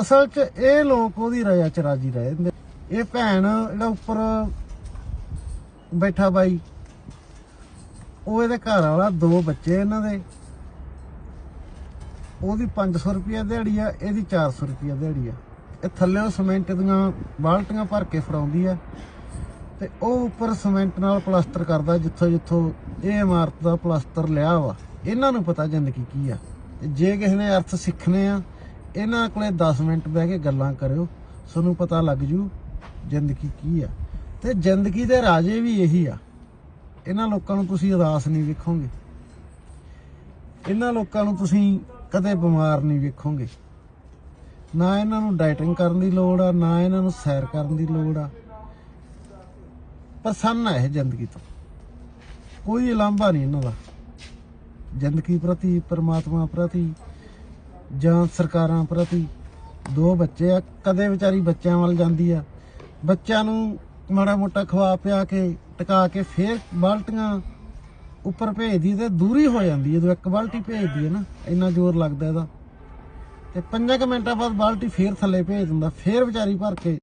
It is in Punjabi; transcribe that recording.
ਅਸਲ 'ਚ ਇਹ ਲੋਕ ਉਹਦੀ ਰਜਾ ਚ ਰਾਜੀ ਰਹੇ ਹੁੰਦੇ ਇਹ ਭੈਣ ਜਿਹੜਾ ਉੱਪਰ ਬੈਠਾ ਬਾਈ, ਉਹ ਇਹਦੇ ਘਰ ਵਾਲਾ, ਦੋ ਬੱਚੇ ਇਹਨਾਂ ਦੇ। ਉਹਦੀ 500 ਰੁਪਿਆ ਦਿਹਾੜੀ ਆ, ਇਹਦੀ 400 ਰੁਪਿਆ ਦਿਹਾੜੀ ਆ। ਇਹ ਥੱਲੇ ਉਹ ਸੀਮੈਂਟ ਦੀਆਂ ਬਾਲਟੀਆਂ ਭਰ ਕੇ ਫੜਾਉਂਦੀ ਆ ਤੇ ਉਹ ਉੱਪਰ ਸੀਮੈਂਟ ਨਾਲ ਪਲਾਸਟਰ ਕਰਦਾ, ਜਿੱਥੋਂ ਜਿੱਥੋਂ ਇਹ ਇਮਾਰਤ ਦਾ ਪਲਾਸਟਰ ਲਿਆ ਵਾ। ਇਹਨਾਂ ਨੂੰ ਪਤਾ ਜ਼ਿੰਦਗੀ ਕੀ ਆ। ਜੇ ਕਿਸੇ ਨੇ ਅਰਥ ਸਿੱਖਣੇ ਆ ਇਹਨਾਂ ਕੋਲੇ 10 ਮਿੰਟ ਬਹਿ ਕੇ ਗੱਲਾਂ ਕਰਿਓ ਤੁਹਾਨੂੰ ਪਤਾ ਲੱਗ ਜੂ ਜ਼ਿੰਦਗੀ ਕੀ ਆ। ਤੇ ਜ਼ਿੰਦਗੀ ਦੇ ਰਾਜੇ ਵੀ ਇਹੀ ਆ। ਇਹਨਾਂ ਲੋਕਾਂ ਨੂੰ ਤੁਸੀਂ ਉਦਾਸ ਨਹੀਂ ਵੇਖੋਗੇ। ਇਹਨਾਂ ਲੋਕਾਂ ਨੂੰ ਤੁਸੀਂ ਕਦੇ ਬਿਮਾਰ ਨਹੀਂ ਵੇਖੋਗੇ। ਨਾ ਇਹਨਾਂ ਨੂੰ ਡਾਈਟਿੰਗ ਕਰਨ ਦੀ ਲੋੜ ਆ, ਨਾ ਇਹਨਾਂ ਨੂੰ ਸੈਰ ਕਰਨ ਦੀ ਲੋੜ ਆ। ਪ੍ਰਸੰਨ ਹੈ ਇਹ ਜ਼ਿੰਦਗੀ ਤੋਂ। ਕੋਈ ਲਾਂਭਾ ਨਹੀਂ ਇਹਨਾਂ ਦਾ। ਜ਼ਿੰਦਗੀ ਪ੍ਰਤੀ, ਪਰਮਾਤਮਾ ਪ੍ਰਤੀ ਜਾਂ ਸਰਕਾਰਾਂ ਪ੍ਰਤੀ ਦੋ ਬੱਚੇ ਆ, ਕਦੇ ਵਿਚਾਰੀ ਬੱਚਿਆਂ ਵੱਲ ਜਾਂਦੀ ਆ। ਬੱਚਿਆਂ ਨੂੰ ਮਾੜਾ ਮੋਟਾ ਖਵਾ ਪਿਆ ਕੇ, ਟਿਕਾ ਕੇ ਫੇਰ ਬਾਲਟੀਆਂ ਉੱਪਰ ਭੇਜਦੀ ਤੇ ਦੂਰੀ ਹੋ ਜਾਂਦੀ ਜਦੋਂ ਇੱਕ ਬਾਲਟੀ ਭੇਜਦੀ ਹੈ ਨਾ, ਇੰਨਾ ਜ਼ੋਰ ਲੱਗਦਾ ਇਹਦਾ। ਤੇ 5 ਮਿੰਟਾਂ ਬਾਅਦ ਬਾਲਟੀ ਫੇਰ ਥੱਲੇ ਭੇਜ ਦਿੰਦਾ, ਫੇਰ ਵਿਚਾਰੀ ਭਰ ਕੇ